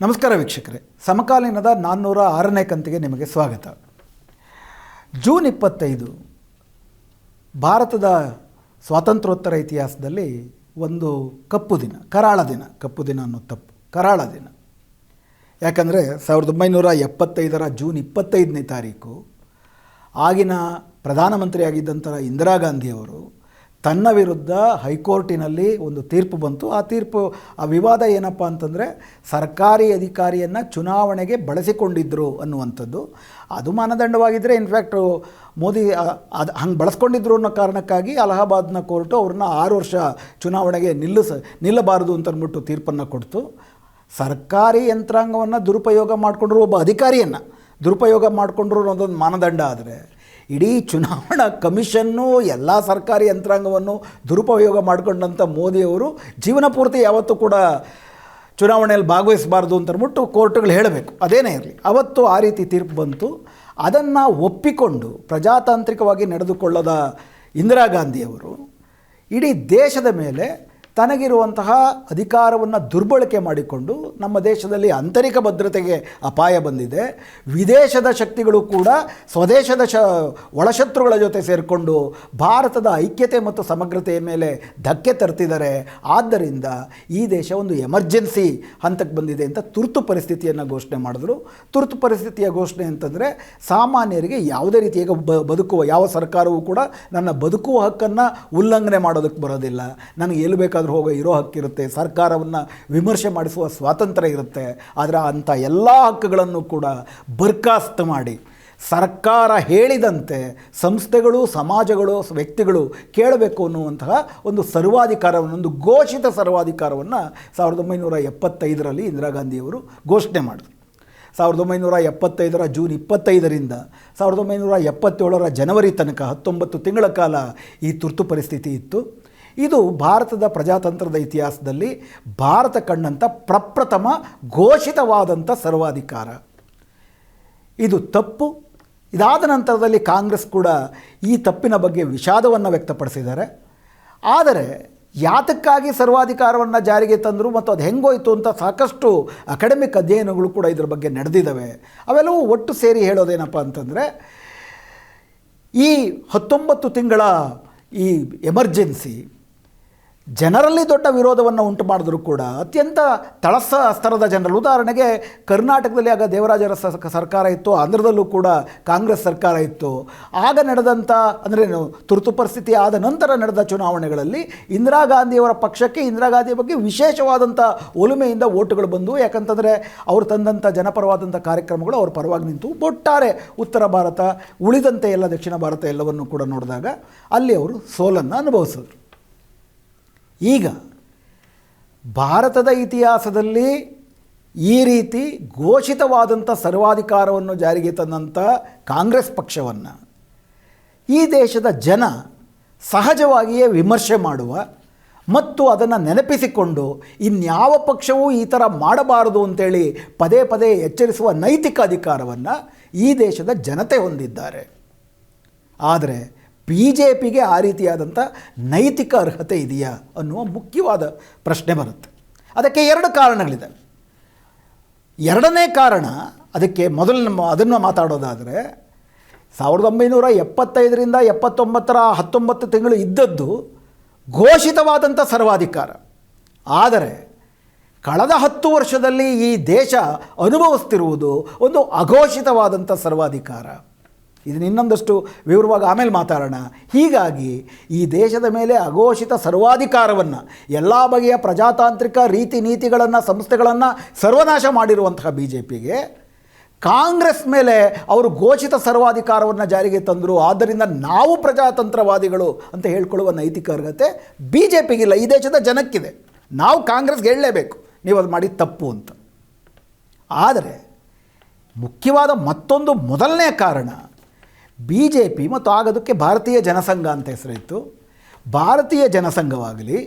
ನಮಸ್ಕಾರ ವೀಕ್ಷಕರೇ. ಸಮಕಾಲೀನದ ನಾನ್ನೂರ ಆರನೇ ಕಂತಿಗೆ ನಿಮಗೆ ಸ್ವಾಗತ. ಜೂನ್ ಇಪ್ಪತ್ತೈದು ಭಾರತದ ಸ್ವಾತಂತ್ರ್ಯೋತ್ತರ ಇತಿಹಾಸದಲ್ಲಿ ಒಂದು ಕಪ್ಪು ದಿನ, ಕರಾಳ ದಿನ. ಕಪ್ಪು ದಿನ ಅನ್ನೋ ತಪ್ಪು, ಕರಾಳ ದಿನ. ಯಾಕಂದರೆ ಸಾವಿರದ ಒಂಬೈನೂರ ಎಪ್ಪತ್ತೈದರ ಜೂನ್ ಇಪ್ಪತ್ತೈದನೇ ತಾರೀಕು ಆಗಿನ ಪ್ರಧಾನಮಂತ್ರಿಯಾಗಿದ್ದಂಥ ಇಂದಿರಾ ಗಾಂಧಿಯವರು ತನ್ನ ವಿರುದ್ಧ ಹೈಕೋರ್ಟಿನಲ್ಲಿ ಒಂದು ತೀರ್ಪು ಬಂತು. ಆ ತೀರ್ಪು, ಆ ವಿವಾದ ಏನಪ್ಪ ಅಂತಂದರೆ ಸರ್ಕಾರಿ ಅಧಿಕಾರಿಯನ್ನು ಚುನಾವಣೆಗೆ ಬಳಸಿಕೊಂಡಿದ್ದರು ಅನ್ನುವಂಥದ್ದು. ಅದು ಮಾನದಂಡವಾಗಿದ್ದರೆ ಇನ್ಫ್ಯಾಕ್ಟು ಮೋದಿ ಅದು ಹಂಗೆ ಬಳಸ್ಕೊಂಡಿದ್ರು ಅನ್ನೋ ಕಾರಣಕ್ಕಾಗಿ ಅಲಹಾಬಾದ್ನ ಕೋರ್ಟು ಅವ್ರನ್ನ ಆರು ವರ್ಷ ಚುನಾವಣೆಗೆ ನಿಲ್ಲಿಸ, ನಿಲ್ಲಬಾರದು ಅಂತಂದ್ಬಿಟ್ಟು ತೀರ್ಪನ್ನು ಕೊಡ್ತು. ಸರ್ಕಾರಿ ಯಂತ್ರಾಂಗವನ್ನು ದುರುಪಯೋಗ ಮಾಡಿಕೊಂಡ್ರು ಒಬ್ಬ ಅಧಿಕಾರಿಯನ್ನು. ದುರುಪಯೋಗ ಮಾಡಿಕೊಂಡ್ರು ಅನ್ನೋದೊಂದು ಮಾನದಂಡ ಆದರೆ. ಇಡೀ ಚುನಾವಣಾ ಕಮಿಷನ್ನು, ಎಲ್ಲ ಸರ್ಕಾರಿ ಯಂತ್ರಾಂಗವನ್ನು ದುರುಪಯೋಗ ಮಾಡಿಕೊಂಡಂಥ ಮೋದಿಯವರು ಜೀವನ ಪೂರ್ತಿ ಯಾವತ್ತೂ ಕೂಡ ಚುನಾವಣೆಯಲ್ಲಿ ಭಾಗವಹಿಸಬಾರ್ದು ಅಂತ ಕೋರ್ಟ್ಗಳು ಹೇಳಬೇಕು. ಅದೇನೇ ಇರಲಿ. ಅವತ್ತು ಆ ರೀತಿ ತೀರ್ಪು ಬಂತು. ಅದನ್ನು ಒಪ್ಪಿಕೊಂಡು ಪ್ರಜಾತಾಂತ್ರಿಕವಾಗಿ ನಡೆದುಕೊಳ್ಳದ ಇಂದಿರಾ ಗಾಂಧಿಯವರು ಇಡೀ ದೇಶದ ಮೇಲೆ ತನಗಿರುವಂತಹ ಅಧಿಕಾರವನ್ನು ದುರ್ಬಳಕೆ ಮಾಡಿಕೊಂಡು ನಮ್ಮ ದೇಶದಲ್ಲಿ ಆಂತರಿಕ ಭದ್ರತೆಗೆ ಅಪಾಯ ಬಂದಿದೆ. ವಿದೇಶದ ಶಕ್ತಿಗಳು ಕೂಡ ಸ್ವದೇಶದ ಶ, ಒಳಶತ್ರುಗಳ ಜೊತೆ ಸೇರಿಕೊಂಡು ಭಾರತದ ಐಕ್ಯತೆ ಮತ್ತು ಸಮಗ್ರತೆಯ ಮೇಲೆ ಧಕ್ಕೆ ತರ್ತಿದ್ದಾರೆ. ಆದ್ದರಿಂದ ಈ ದೇಶ ಒಂದು ಎಮರ್ಜೆನ್ಸಿ ಹಂತಕ್ಕೆ ಬಂದಿದೆ ಅಂತ ತುರ್ತು ಪರಿಸ್ಥಿತಿಯನ್ನು ಘೋಷಣೆ ಮಾಡಿದ್ರು. ತುರ್ತು ಪರಿಸ್ಥಿತಿಯ ಘೋಷಣೆ ಅಂತಂದರೆ ಸಾಮಾನ್ಯರಿಗೆ ಯಾವುದೇ ರೀತಿಯ ಬದುಕುವ, ಯಾವ ಸರ್ಕಾರವೂ ಕೂಡ ನನ್ನ ಬದುಕುವ ಹಕ್ಕನ್ನು ಉಲ್ಲಂಘನೆ ಮಾಡೋದಕ್ಕೆ ಬರೋದಿಲ್ಲ. ನನಗೆ ಎಲ್ಲಿ ಬೇಕಾದರೂ ಹೋಗೋ ಇರೋ ಹಕ್ಕಿರುತ್ತೆ, ಸರ್ಕಾರವನ್ನು ವಿಮರ್ಶೆ ಮಾಡಿಸುವ ಸ್ವಾತಂತ್ರ್ಯ ಇರುತ್ತೆ, ಆದರೆ ಅಂಥ ಎಲ್ಲ ಹಕ್ಕುಗಳನ್ನು ಕೂಡ ಬರ್ಖಾಸ್ತು ಮಾಡಿ. ಸರ್ಕಾರ ಹೇಳಿದಂತೆ ಸಂಸ್ಥೆಗಳು, ಸಮಾಜಗಳು, ವ್ಯಕ್ತಿಗಳು ಕೇಳಬೇಕು ಅನ್ನುವಂತಹ ಒಂದು ಸರ್ವಾಧಿಕಾರವನ್ನು, ಒಂದು ಘೋಷಿತ ಸರ್ವಾಧಿಕಾರವನ್ನು ಸಾವಿರದ ಒಂಬೈನೂರ ಎಪ್ಪತ್ತೈದರಲ್ಲಿ ಇಂದಿರಾ ಗಾಂಧಿಯವರು ಘೋಷಣೆ ಮಾಡಿದರು. ಸಾವಿರದ ಒಂಬೈನೂರ ಎಪ್ಪತ್ತೈದರ ಜೂನ್ ಇಪ್ಪತ್ತೈದರಿಂದ ಸಾವಿರದ ಒಂಬೈನೂರ ಎಪ್ಪತ್ತೇಳರ ಜನವರಿ ತನಕ ಹತ್ತೊಂಬತ್ತು ತಿಂಗಳ ಕಾಲ ಈ ತುರ್ತು ಪರಿಸ್ಥಿತಿ ಇತ್ತು. ಇದು ಭಾರತದ ಪ್ರಜಾತಂತ್ರದ ಇತಿಹಾಸದಲ್ಲಿ ಭಾರತ ಕಂಡಂಥ ಪ್ರಪ್ರಥಮ ಘೋಷಿತವಾದಂಥ ಸರ್ವಾಧಿಕಾರ. ಇದು ತಪ್ಪು. ಇದಾದ ನಂತರದಲ್ಲಿ ಕಾಂಗ್ರೆಸ್ ಕೂಡ ಈ ತಪ್ಪಿನ ಬಗ್ಗೆ ವಿಷಾದವನ್ನು ವ್ಯಕ್ತಪಡಿಸಿದ್ದಾರೆ. ಆದರೆ ಯಾತಕ್ಕಾಗಿ ಸರ್ವಾಧಿಕಾರವನ್ನು ಜಾರಿಗೆ ತಂದರು ಮತ್ತು ಅದು ಹೆಂಗೋಯ್ತು ಅಂತ ಸಾಕಷ್ಟು ಅಕಾಡೆಮಿಕ್ ಅಧ್ಯಯನಗಳು ಕೂಡ ಇದರ ಬಗ್ಗೆ ನಡೆದಿದ್ದಾವೆ. ಅವೆಲ್ಲವೂ ಒಟ್ಟು ಸೇರಿ ಹೇಳೋದೇನಪ್ಪ ಅಂತಂದರೆ, ಈ ಹತ್ತೊಂಬತ್ತು ತಿಂಗಳ ಈ ಎಮರ್ಜೆನ್ಸಿ ಜನರಲ್ಲಿ ದೊಡ್ಡ ವಿರೋಧವನ್ನು ಉಂಟು ಮಾಡಿದ್ರು ಕೂಡ ಅತ್ಯಂತ ತಳಸ ಸ್ತರದ ಜನರಲ್ಲಿ ಉದಾಹರಣೆಗೆ ಕರ್ನಾಟಕದಲ್ಲಿ ಆಗ ದೇವರಾಜರ ಸರ್ಕಾರ ಇತ್ತು, ಆಂಧ್ರದಲ್ಲೂ ಕೂಡ ಕಾಂಗ್ರೆಸ್ ಸರ್ಕಾರ ಇತ್ತು. ಆಗ ನಡೆದಂಥ ಅಂದರೆ ತುರ್ತು ಪರಿಸ್ಥಿತಿ ಆದ ನಂತರ ನಡೆದ ಚುನಾವಣೆಗಳಲ್ಲಿ ಇಂದಿರಾ ಗಾಂಧಿಯವರ ಪಕ್ಷಕ್ಕೆ ಇಂದಿರಾ ಗಾಂಧಿಯ ಬಗ್ಗೆ ವಿಶೇಷವಾದಂಥ ಒಲುಮೆಯಿಂದ ಓಟುಗಳು ಬಂದವು. ಯಾಕಂತಂದರೆ ಅವರು ತಂದಂಥ ಜನಪರವಾದಂಥ ಕಾರ್ಯಕ್ರಮಗಳು ಅವ್ರ ಪರವಾಗಿ ನಿಂತು ಒಟ್ಟಾರೆ ಉತ್ತರ ಭಾರತ ಉಳಿದಂತೆ ಎಲ್ಲ ದಕ್ಷಿಣ ಭಾರತ ಎಲ್ಲವನ್ನು ಕೂಡ ನೋಡಿದಾಗ ಅಲ್ಲಿ ಅವರು ಸೋಲನ್ನು ಅನುಭವಿಸಿದ್ರು. ಈಗ ಭಾರತದ ಇತಿಹಾಸದಲ್ಲಿ ಈ ರೀತಿ ಘೋಷಿತವಾದಂಥ ಸರ್ವಾಧಿಕಾರವನ್ನು ಜಾರಿಗೆ ತಂದಂಥ ಕಾಂಗ್ರೆಸ್ ಪಕ್ಷವನ್ನು ಈ ದೇಶದ ಜನ ಸಹಜವಾಗಿಯೇ ವಿಮರ್ಶೆ ಮಾಡುವ ಮತ್ತು ಅದನ್ನು ನೆನಪಿಸಿಕೊಂಡು ಇನ್ಯಾವ ಪಕ್ಷವೂ ಈ ಥರ ಮಾಡಬಾರದು ಅಂತೇಳಿ ಪದೇ ಪದೇ ಎಚ್ಚರಿಸುವ ನೈತಿಕ ಅಧಿಕಾರವನ್ನು ಈ ದೇಶದ ಜನತೆ ಹೊಂದಿದ್ದಾರೆ. ಆದರೆ ಬಿ ಜೆ ಪಿಗೆ ಆ ರೀತಿಯಾದಂಥ ನೈತಿಕ ಅರ್ಹತೆ ಇದೆಯಾ ಅನ್ನುವ ಮುಖ್ಯವಾದ ಪ್ರಶ್ನೆ ಬರುತ್ತೆ. ಅದಕ್ಕೆ ಎರಡು ಕಾರಣಗಳಿದೆ. ಎರಡನೇ ಕಾರಣ, ಅದಕ್ಕೆ ಮೊದಲು ಅದನ್ನು ಮಾತಾಡೋದಾದರೆ, ಸಾವಿರದ ಒಂಬೈನೂರ ಎಪ್ಪತ್ತೈದರಿಂದ ಎಪ್ಪತ್ತೊಂಬತ್ತರ ಹತ್ತೊಂಬತ್ತು ತಿಂಗಳು ಇದ್ದದ್ದು ಘೋಷಿತವಾದಂಥ ಸರ್ವಾಧಿಕಾರ. ಆದರೆ, ಕಳೆದ ಹತ್ತು ವರ್ಷದಲ್ಲಿ ಈ ದೇಶ ಅನುಭವಿಸ್ತಿರುವುದು ಒಂದು ಅಘೋಷಿತವಾದಂಥ ಸರ್ವಾಧಿಕಾರ. ಇದನ್ನ ಇನ್ನೊಂದಷ್ಟು ವಿವರವಾಗಿ ಆಮೇಲೆ ಮಾತಾಡೋಣ. ಹೀಗಾಗಿ ಈ ದೇಶದ ಮೇಲೆ ಅಘೋಷಿತ ಸರ್ವಾಧಿಕಾರವನ್ನು, ಎಲ್ಲ ಬಗೆಯ ಪ್ರಜಾತಾಂತ್ರಿಕ ರೀತಿ ನೀತಿಗಳನ್ನು, ಸಂಸ್ಥೆಗಳನ್ನು ಸರ್ವನಾಶ ಮಾಡಿರುವಂತಹ ಬಿ ಜೆ ಪಿಗೆ ಕಾಂಗ್ರೆಸ್ ಮೇಲೆ ಅವರು ಘೋಷಿತ ಸರ್ವಾಧಿಕಾರವನ್ನು ಜಾರಿಗೆ ತಂದರು. ಆದ್ದರಿಂದ ನಾವು ಪ್ರಜಾತಂತ್ರವಾದಿಗಳು ಅಂತ ಹೇಳ್ಕೊಳ್ಳುವ ನೈತಿಕ ಅರ್ಹತೆ ಬಿ ಜೆ ಪಿಗಿಲ್ಲ ಈ ದೇಶದ ಜನಕ್ಕಿದೆ. ನಾವು ಕಾಂಗ್ರೆಸ್ಗೆ ಹೇಳಲೇಬೇಕು. ನೀವು ಅದು ಮಾಡಿ ತಪ್ಪು ಅಂತ. ಆದರೆ ಮುಖ್ಯವಾದ ಮತ್ತೊಂದು ಮೊದಲನೇ ಕಾರಣ ಬಿ ಜೆ ಪಿ ಮತ್ತು ಆಗದಕ್ಕೆ ಭಾರತೀಯ ಜನಸಂಘ ಅಂತ ಹೆಸರಿತ್ತು. ಭಾರತೀಯ ಜನಸಂಘವಾಗಲಿ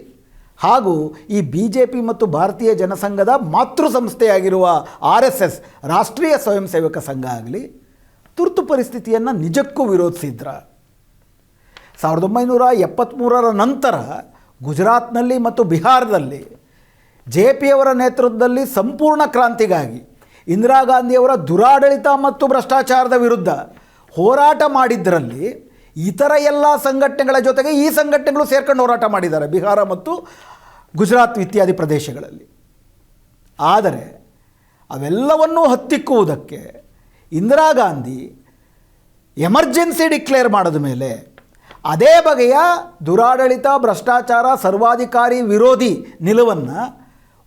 ಹಾಗೂ ಈ ಬಿ ಜೆ ಪಿ ಮತ್ತು ಭಾರತೀಯ ಜನಸಂಘದ ಮಾತೃ ಸಂಸ್ಥೆಯಾಗಿರುವ ಆರ್ ಎಸ್ ಎಸ್ ರಾಷ್ಟ್ರೀಯ ಸ್ವಯಂ ಸೇವಕ ಸಂಘ ಆಗಲಿ ತುರ್ತು ಪರಿಸ್ಥಿತಿಯನ್ನು ನಿಜಕ್ಕೂ ವಿರೋಧಿಸಿದ್ರ. ಸಾವಿರದ ಒಂಬೈನೂರ ಎಪ್ಪತ್ತ್ಮೂರರ ನಂತರ ಗುಜರಾತ್ನಲ್ಲಿ ಮತ್ತು ಬಿಹಾರದಲ್ಲಿ ಜೆ ಪಿಯವರ ನೇತೃತ್ವದಲ್ಲಿ ಸಂಪೂರ್ಣ ಕ್ರಾಂತಿಗಾಗಿ ಇಂದಿರಾ ಗಾಂಧಿಯವರ ದುರಾಡಳಿತ ಮತ್ತು ಭ್ರಷ್ಟಾಚಾರದ ವಿರುದ್ಧ ಹೋರಾಟ ಮಾಡಿದ್ದರಲ್ಲಿ ಇತರ ಎಲ್ಲ ಸಂಘಟನೆಗಳ ಜೊತೆಗೆ ಈ ಸಂಘಟನೆಗಳು ಸೇರ್ಕೊಂಡು ಹೋರಾಟ ಮಾಡಿದ್ದಾರೆ, ಬಿಹಾರ ಮತ್ತು ಗುಜರಾತ್ ಇತ್ಯಾದಿ ಪ್ರದೇಶಗಳಲ್ಲಿ. ಆದರೆ ಅವೆಲ್ಲವನ್ನೂ ಹತ್ತಿಕ್ಕುವುದಕ್ಕೆ ಇಂದಿರಾ ಗಾಂಧಿ ಎಮರ್ಜೆನ್ಸಿ ಡಿಕ್ಲೇರ್ ಮಾಡಿದ ಮೇಲೆ ಅದೇ ಬಗೆಯ ದುರಾಡಳಿತ, ಭ್ರಷ್ಟಾಚಾರ, ಸರ್ವಾಧಿಕಾರಿ ವಿರೋಧಿ ನಿಲುವನ್ನು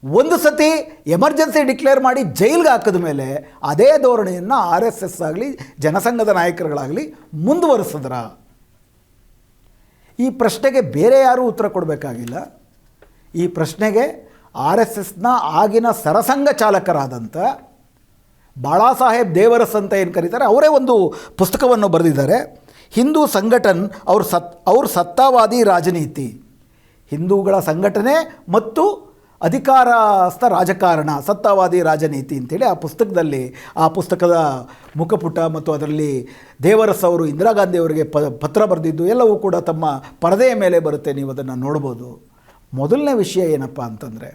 ಒಂದು ಸತಿ ಎಮರ್ಜೆನ್ಸಿ ಡಿಕ್ಲೇರ್ ಮಾಡಿ ಜೈಲ್ಗೆ ಹಾಕಿದ ಮೇಲೆ ಅದೇ ಧೋರಣೆಯನ್ನು ಆರ್ ಎಸ್ ಎಸ್ ಆಗಲಿ, ಜನಸಂಘದ ನಾಯಕರುಗಳಾಗಲಿ ಮುಂದುವರಿಸಿದ್ರ. ಈ ಪ್ರಶ್ನೆಗೆ ಬೇರೆ ಯಾರೂ ಉತ್ತರ ಕೊಡಬೇಕಾಗಿಲ್ಲ. ಈ ಪ್ರಶ್ನೆಗೆ ಆರ್ ಎಸ್ ಎಸ್ನ ಆಗಿನ ಸರಸಂಘ ಚಾಲಕರಾದಂಥ ಬಾಳಾ ಸಾಹೇಬ್ ದೇವರಸ್ ಅಂತ ಏನು ಕರೀತಾರೆ, ಅವರೇ ಒಂದು ಪುಸ್ತಕವನ್ನು ಬರೆದಿದ್ದಾರೆ. ಹಿಂದೂ ಸಂಘಟನ್ ಅವ್ರ ಸತ್, ಅವ್ರ ಸತ್ತಾವಾದಿ ರಾಜನೀತಿ. ಹಿಂದೂಗಳ ಸಂಘಟನೆ ಮತ್ತು ಅಧಿಕಾರಸ್ಥ ರಾಜಕಾರಣ, ಸತ್ತಾವಾದಿ ರಾಜನೀತಿ ಅಂತೇಳಿ ಆ ಪುಸ್ತಕದಲ್ಲಿ, ಆ ಪುಸ್ತಕದ ಮುಖಪುಟ ಮತ್ತು ಅದರಲ್ಲಿ ದೇವರಸ್ ಅವರು ಇಂದಿರಾ ಗಾಂಧಿಯವರಿಗೆ ಪ, ಪತ್ರ ಬರೆದಿದ್ದು ಎಲ್ಲವೂ ಕೂಡ ತಮ್ಮ ಪರದೆಯ ಮೇಲೆ ಬರುತ್ತೆ. ನೀವು ಅದನ್ನು ನೋಡ್ಬೋದು. ಮೊದಲನೇ ವಿಷಯ ಏನಪ್ಪ ಅಂತಂದರೆ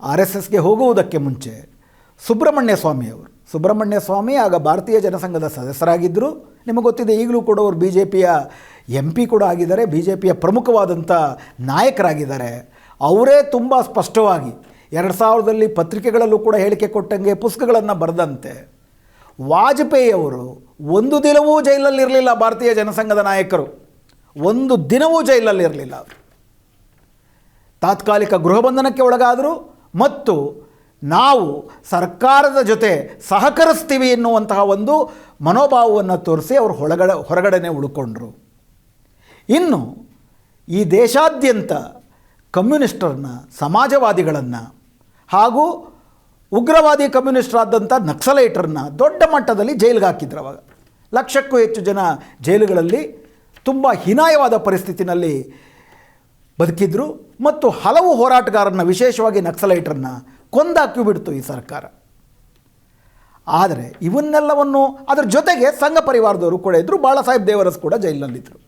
ಆರ್ ಎಸ್ ಎಸ್ಗೆ ಹೋಗುವುದಕ್ಕೆ ಮುಂಚೆ ಸುಬ್ರಹ್ಮಣ್ಯ ಸ್ವಾಮಿಯವರು ಸುಬ್ರಹ್ಮಣ್ಯ ಸ್ವಾಮಿ ಆಗ ಭಾರತೀಯ ಜನಸಂಘದ ಸದಸ್ಯರಾಗಿದ್ದರು. ನಿಮಗೆ ಗೊತ್ತಿದೆ, ಈಗಲೂ ಕೂಡ ಅವರು ಬಿ ಜೆ ಪಿಯ ಎಂ ಪಿ ಕೂಡ ಆಗಿದ್ದಾರೆ ಬಿ ಜೆ ಪಿಯ ಪ್ರಮುಖವಾದಂಥ ನಾಯಕರಾಗಿದ್ದಾರೆ. ಅವರೇ ತುಂಬ ಸ್ಪಷ್ಟವಾಗಿ ಎರಡು ಸಾವಿರದಲ್ಲಿ ಪತ್ರಿಕೆಗಳಲ್ಲೂ ಕೂಡ ಹೇಳಿಕೆ ಕೊಟ್ಟಂಗೆ ಪುಸ್ತಕಗಳನ್ನು ಬರೆದಂತೆ ವಾಜಪೇಯಿ ಅವರು ಒಂದು ದಿನವೂ ಜೈಲಲ್ಲಿರಲಿಲ್ಲ ಭಾರತೀಯ ಜನಸಂಘದ ನಾಯಕರು. ಒಂದು ದಿನವೂ ಜೈಲಲ್ಲಿರಲಿಲ್ಲ. ತಾತ್ಕಾಲಿಕ ಗೃಹಬಂಧನಕ್ಕೆ ಒಳಗಾದರು ಮತ್ತು ನಾವು ಸರ್ಕಾರದ ಜೊತೆ ಸಹಕರಿಸ್ತೀವಿ ಎನ್ನುವಂತಹ ಒಂದು ಮನೋಭಾವವನ್ನು ತೋರಿಸಿ ಅವರು ಹೊರಗಡೆ ಹೊರಗಡೆನೆ ಉಳ್ಕೊಂಡ್ರು. ಇನ್ನು ಈ ದೇಶಾದ್ಯಂತ ಕಮ್ಯುನಿಸ್ಟರನ್ನ ಸಮಾಜವಾದಿಗಳನ್ನು ಹಾಗೂ ಉಗ್ರವಾದಿ ಕಮ್ಯುನಿಸ್ಟರಾದಂಥ ನಕ್ಸಲೈಟರನ್ನ ದೊಡ್ಡ ಮಟ್ಟದಲ್ಲಿ ಜೈಲಿಗೆ ಹಾಕಿದ್ರು ಅವಾಗ. ಲಕ್ಷಕ್ಕೂ ಹೆಚ್ಚು ಜನ ಜೈಲುಗಳಲ್ಲಿ ತುಂಬ ಹೀನಾಯವಾದ ಪರಿಸ್ಥಿತಿನಲ್ಲಿ ಬದುಕಿದ್ರು ಮತ್ತು ಹಲವು ಹೋರಾಟಗಾರರನ್ನ, ವಿಶೇಷವಾಗಿ ನಕ್ಸಲೈಟರನ್ನ ಕೊಂದಾಕಿ ಬಿಡ್ತು ಈ ಸರ್ಕಾರ. ಆದರೆ ಇವನ್ನೆಲ್ಲವನ್ನು ಅದರ ಜೊತೆಗೆ ಸಂಘ ಪರಿವಾರದವರು ಕೂಡ ಇದ್ದರು ಬಾಳಾ ಸಾಹೇಬ್ ದೇವರಸ್ ಕೂಡ ಜೈಲಿನಲ್ಲಿದ್ದರು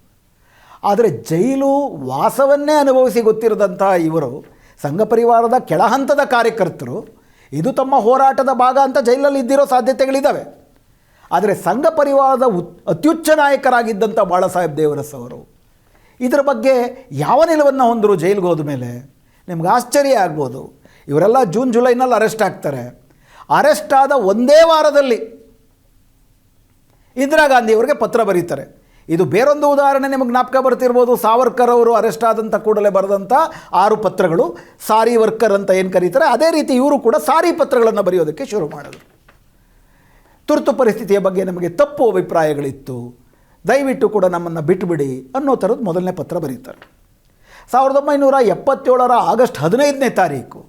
ಆದರೆ ಜೈಲು ವಾಸವನ್ನೇ ಅನುಭವಿಸಿ ಗೊತ್ತಿರದಂಥ ಇವರು ಸಂಘ ಪರಿವಾರದ ಕೆಳಹಂತದ ಕಾರ್ಯಕರ್ತರು, ಇದು ತಮ್ಮ ಹೋರಾಟದ ಭಾಗ ಅಂತ ಜೈಲಲ್ಲಿ ಇದ್ದಿರೋ ಸಾಧ್ಯತೆಗಳಿದ್ದಾವೆ. ಆದರೆ ಸಂಘ ಪರಿವಾರದ ಉತ್, ಅತ್ಯುಚ್ಚ ನಾಯಕರಾಗಿದ್ದಂಥ ಬಾಳಾ ಸಾಹೇಬ್ ದೇವರಸ್ ಅವರು, ಇದರ ಬಗ್ಗೆ ಯಾವ ನಿಲುವನ್ನು ಹೊಂದರು ಜೈಲಿಗೆ ಹೋದ ಮೇಲೆ? ನಿಮ್ಗೆ ಆಶ್ಚರ್ಯ ಆಗ್ಬೋದು. ಇವರೆಲ್ಲ ಜೂನ್ ಜುಲೈನಲ್ಲಿ ಅರೆಸ್ಟ್ ಆಗ್ತಾರೆ. ಅರೆಸ್ಟ್ ಆದ ಒಂದೇ ವಾರದಲ್ಲಿ ಇಂದಿರಾ ಗಾಂಧಿ ಅವರಿಗೆ ಪತ್ರ ಬರೀತಾರೆ. ಇದು ಬೇರೊಂದು ಉದಾಹರಣೆ ನಿಮಗೆ ಜ್ಞಾಪಕ ಬರ್ತಿರ್ಬೋದು. ಸಾವರ್ಕರ್ ಅವರು ಅರೆಸ್ಟ್ ಆದಂಥ ಕೂಡಲೇ ಬರೆದಂಥ ಆರು ಪತ್ರಗಳು, ಸಾರಿ ವರ್ಕರ್ ಅಂತ ಏನು ಕರೀತಾರೆ, ಅದೇ ರೀತಿ ಇವರು ಕೂಡ ಸಾರಿ ಪತ್ರಗಳನ್ನು ಬರೆಯೋದಕ್ಕೆ ಶುರು ಮಾಡಿದರು. ತುರ್ತು ಪರಿಸ್ಥಿತಿಯ ಬಗ್ಗೆ ನಮಗೆ ತಪ್ಪು ಅಭಿಪ್ರಾಯಗಳಿತ್ತು. ದಯವಿಟ್ಟು ಕೂಡ ನಮ್ಮನ್ನು ಬಿಟ್ಟುಬಿಡಿ ಅನ್ನೋ ಥರದ್ದು ಮೊದಲನೇ ಪತ್ರ ಬರೀತಾರೆ. ಸಾವಿರದ ಒಂಬೈನೂರ ಎಪ್ಪತ್ತೇಳರ ಆಗಸ್ಟ್ ಹದಿನೈದನೇ ತಾರೀಕು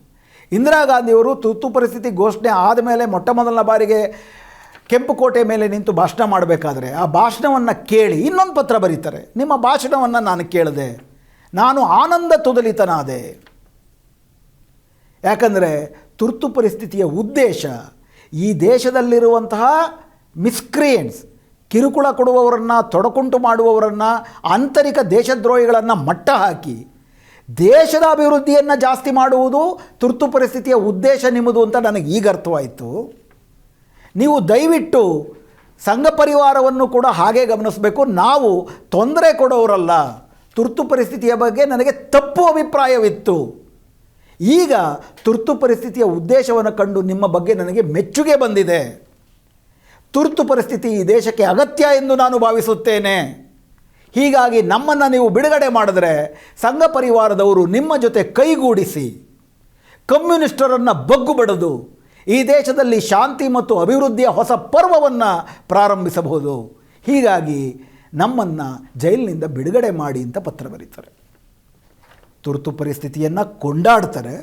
ಇಂದಿರಾ ಗಾಂಧಿಯವರು ತುರ್ತು ಪರಿಸ್ಥಿತಿ ಘೋಷಣೆ ಆದಮೇಲೆ ಮೊಟ್ಟ ಮೊದಲನ ಬಾರಿಗೆ ಕೆಂಪುಕೋಟೆ ಮೇಲೆ ನಿಂತು ಭಾಷಣ ಮಾಡಬೇಕಾದ್ರೆ ಆ ಭಾಷಣವನ್ನು ಕೇಳಿ ಇನ್ನೊಂದು ಪತ್ರ ಬರೀತಾರೆ. ನಿಮ್ಮ ಭಾಷಣವನ್ನು ನಾನು ಕೇಳಿದೆ. ನಾನು ಆನಂದ ತುದಲಿತನಾದೆ. ಯಾಕಂದರೆ ತುರ್ತು ಪರಿಸ್ಥಿತಿಯ ಉದ್ದೇಶ ಈ ದೇಶದಲ್ಲಿರುವಂತಹ ಮಿಸ್ಕ್ರಿಯೆಂಟ್ಸ್, ಕಿರುಕುಳ ಕೊಡುವವರನ್ನು, ತೊಡಕುಂಟು ಮಾಡುವವರನ್ನು, ಆಂತರಿಕ ದೇಶದ್ರೋಹಿಗಳನ್ನು ಮಟ್ಟ ಹಾಕಿ ದೇಶದ ಅಭಿವೃದ್ಧಿಯನ್ನು ಜಾಸ್ತಿ ಮಾಡುವುದು ತುರ್ತು ಪರಿಸ್ಥಿತಿಯ ಉದ್ದೇಶ ನಿಮ್ಮದು ಅಂತ ನನಗೆ ಈಗ ಅರ್ಥವಾಯಿತು. ನೀವು ದಯವಿಟ್ಟು ಸಂಘ ಪರಿವಾರವನ್ನು ಕೂಡ ಹಾಗೆ ಗಮನಿಸಬೇಕು. ನಾವು ತೊಂದರೆ ಕೊಡೋರಲ್ಲ. ತುರ್ತು ಪರಿಸ್ಥಿತಿಯ ಬಗ್ಗೆ ನನಗೆ ತಪ್ಪು ಅಭಿಪ್ರಾಯವಿತ್ತು. ಈಗ ತುರ್ತು ಪರಿಸ್ಥಿತಿಯ ಉದ್ದೇಶವನ್ನು ಕಂಡು ನಿಮ್ಮ ಬಗ್ಗೆ ನನಗೆ ಮೆಚ್ಚುಗೆ ಬಂದಿದೆ. ತುರ್ತು ಪರಿಸ್ಥಿತಿ ಈ ದೇಶಕ್ಕೆ ಅಗತ್ಯ ಎಂದು ನಾನು ಭಾವಿಸುತ್ತೇನೆ. ಹೀಗಾಗಿ ನಮ್ಮನ್ನು ನೀವು ಬಿಡುಗಡೆ ಮಾಡಿದ್ರೆ ಸಂಘ ಪರಿವಾರದವರು ನಿಮ್ಮ ಜೊತೆ ಕೈಗೂಡಿಸಿ, ಕಮ್ಯುನಿಸ್ಟರನ್ನು ಬಗ್ಗು ಬಡಿದು ಈ ದೇಶದಲ್ಲಿ ಶಾಂತಿ ಮತ್ತು ಅಭಿವೃದ್ಧಿಯ ಹೊಸ ಪರ್ವವನ್ನು ಪ್ರಾರಂಭಿಸಬಹುದು. ಹೀಗಾಗಿ ನಮ್ಮನ್ನು ಜೈಲಿನಿಂದ ಬಿಡುಗಡೆ ಮಾಡಿ ಅಂತ ಪತ್ರ ಬರೀತಾರೆ. ತುರ್ತು ಪರಿಸ್ಥಿತಿಯನ್ನು ಕೊಂಡಾಡ್ತಾರೆ.